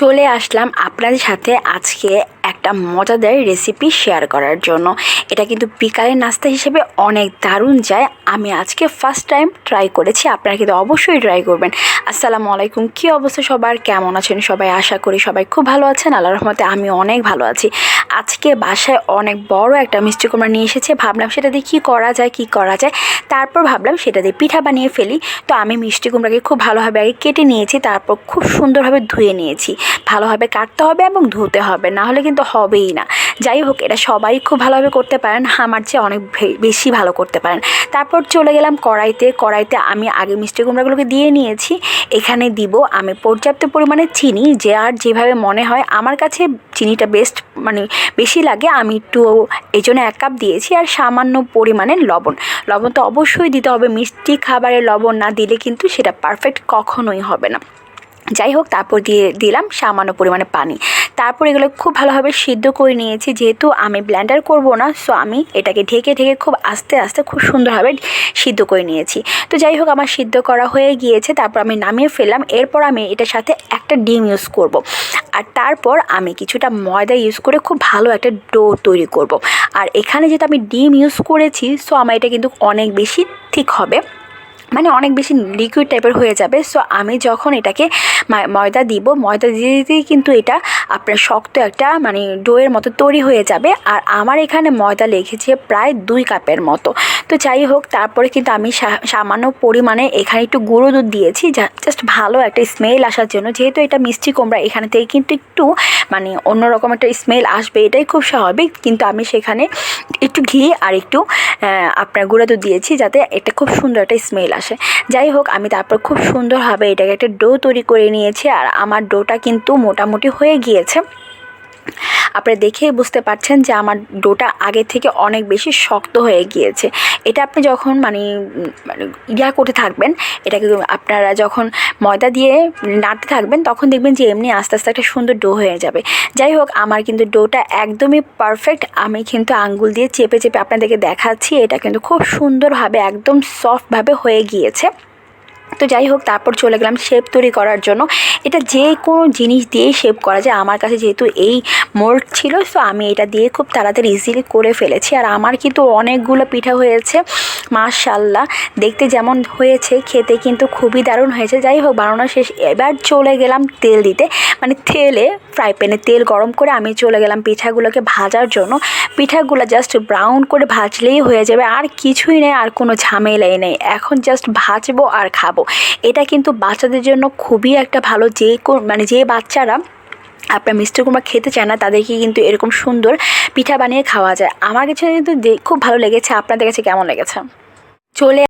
চলে আসলাম আপনাদের সাথে আজকে একটা মজাদার রেসিপি শেয়ার করার জন্য। এটা কিন্তু বিকালের নাস্তা হিসেবে অনেক দারুণ যায়। আমি আজকে ফার্স্ট টাইম ট্রাই করেছি, আপনারা কিন্তু অবশ্যই ট্রাই করবেন। আসসালামু আলাইকুম, কী অবস্থা সবার? কেমন আছেন সবাই? আশা করি সবাই খুব ভালো আছেন। আল্লাহ রহমতে আমি অনেক ভালো আছি। আজকে বাসায় অনেক বড় একটা মিষ্টি কুমড়া নিয়ে এসেছে। ভাবলাম সেটা দিয়ে কী করা যায়, কী করা যায়? তারপর ভাবলাম সেটা দিয়ে পিঠা বানিয়ে ফেলি। তো আমি মিষ্টি কুমড়াকে খুব ভালোভাবে আগে কেটে নিয়েছি, তারপর খুব সুন্দরভাবে ধুয়ে নিয়েছি। ভালোভাবে কাটতে হবে এবং ধুতে হবে, না হলে কিন্তু হবেই না। যাই হোক, এটা সবাই খুব ভালোভাবে করতে পারেন, আমার চেয়ে অনেক বেশি ভালো করতে পারেন। তারপর চলে গেলাম কড়াইতে কড়াইতে আমি আগে মিষ্টি কুমড়াগুলোকে দিয়ে নিয়েছি, এখানে দিব আমি পর্যাপ্ত পরিমাণে চিনি, যে আর যেভাবে মনে হয়, আমার কাছে চিনিটা বেস্ট মানে বেশি লাগে, আমি একটু এই জন্য এক কাপ দিয়েছি, আর সামান্য পরিমাণে লবণ। লবণ তো অবশ্যই দিতে হবে, মিষ্টি খাবারে লবণ না দিলে কিন্তু সেটা পারফেক্ট কখনোই হবে না। যাই হোক, তারপর দিয়ে দিলাম সামান্য পরিমাণে পানি। তারপর এগুলো খুব ভালোভাবে সিদ্ধ করে নিয়েছি, যেহেতু আমি ব্ল্যান্ডার করব না সো আমি এটাকে ঢেকে ঢেকে খুব আস্তে আস্তে খুব সুন্দরভাবে সিদ্ধ করে নিয়েছি তো যাই হোক, আমার সিদ্ধ করা হয়ে গিয়েছে, তারপর আমি নামিয়ে ফেললাম, এরপর আমি এটার সাথে একটা ডিম ইউজ করব। আর তারপর আমি কিছুটা ময়দা ইউজ করে খুব ভালো একটা ডো তৈরি করব। আর এখানে যেহেতু আমি ডিম ইউজ করেছি সো আমার এটা কিন্তু অনেক বেশি ঠিক হবে মানে অনেক বেশি লিকুইড টাইপের হয়ে যাবে সো আমি যখন এটাকে ময়দা দিব। ময়দা দিয়ে দিতেই কিন্তু এটা আপনার শক্ত একটা মানে ডোয়ের মতো তৈরি হয়ে যাবে। আর আমার এখানে ময়দা লেগেছে প্রায় দুই কাপের মতো। তো যাই হোক, তারপরে কিন্তু আমি সামান্য পরিমাণে এখানে একটু গুঁড়ো দুধ দিয়েছি জাস্ট ভালো একটা স্মেল আসার জন্য। যেহেতু এটা মিষ্টি কুমড়া, এখানে থেকে কিন্তু একটু মানে অন্যরকম একটা স্মেল আসবে, এটাই খুব স্বাভাবিক। কিন্তু আমি সেখানে একটু ঘি আর একটু আপনার গুঁড়ো দুধ দিয়েছি যাতে এটা খুব সুন্দর একটা স্মেল আসে। যাই হোক, আমি তারপর খুব সুন্দরভাবে এটাকে একটা ডো তৈরি করে নিয়েছি আর আমার ডোটা কিন্তু মোটামুটি হয়ে গিয়েছে। আপনারা দেখেই বুঝতে পারছেন যে আমার ডোটা আগে থেকে অনেক বেশি শক্ত হয়ে গিয়েছে। এটা আপনি যখন মানে মানে ইয়া করতে থাকবেন এটাকে আপনারা যখন ময়দা দিয়ে নাড়তে থাকবেন, তখন দেখবেন যে এমনি আস্তে আস্তে একটা সুন্দর ডো হয়ে যাবে। যাই হোক, আমার কিন্তু ডোটা একদমই পারফেক্ট আমি কিন্তু আঙ্গুল দিয়ে চেপে চেপে আপনাদেরকে দেখাচ্ছি, এটা কিন্তু খুব সুন্দরভাবে, একদম সফটভাবে হয়ে গিয়েছে। তো যাই হোক, তারপর চলে গেলাম শেপ তৈরি করার জন্য। এটা যে কোনো জিনিস দিয়েই শেপ করা যায়। আমার কাছে যেহেতু এই মোল্ড ছিল সো আমি এটা দিয়ে খুব তাড়াতাড়ি ইজিলি করে ফেলেছি। আর আমার কিন্তু অনেকগুলো পিঠা হয়েছে মাশাল্লাহ দেখতে যেমন হয়েছে, খেতে কিন্তু খুবই দারুণ হয়েছে। যাই হোক, বানানো শেষ। এবার চলে গেলাম তেল দিতে। মানে তেলে ফ্রাই প্যানে তেল গরম করে আমি চলে গেলাম পিঠাগুলোকে ভাজার জন্য। পিঠাগুলো জাস্ট ব্রাউন করে ভাজলেই হয়ে যাবে। আর কিছুই নেই, আর কোনো ঝামেলাই নেই। এখন জাস্ট ভাজবো আর খাব। এটা কিন্তু বাচ্চাদের জন্য খুবই একটা ভালো যে মানে যে বাচ্চারা আপনার মিষ্টি কুমড়া খেতে চায় না, তাদেরকে কিন্তু এরকম সুন্দর পিঠা বানিয়ে খাওয়া যায়। আমার কাছে কিন্তু খুব ভালো লেগেছে। আপনাদের কাছে কেমন লেগেছে? চলে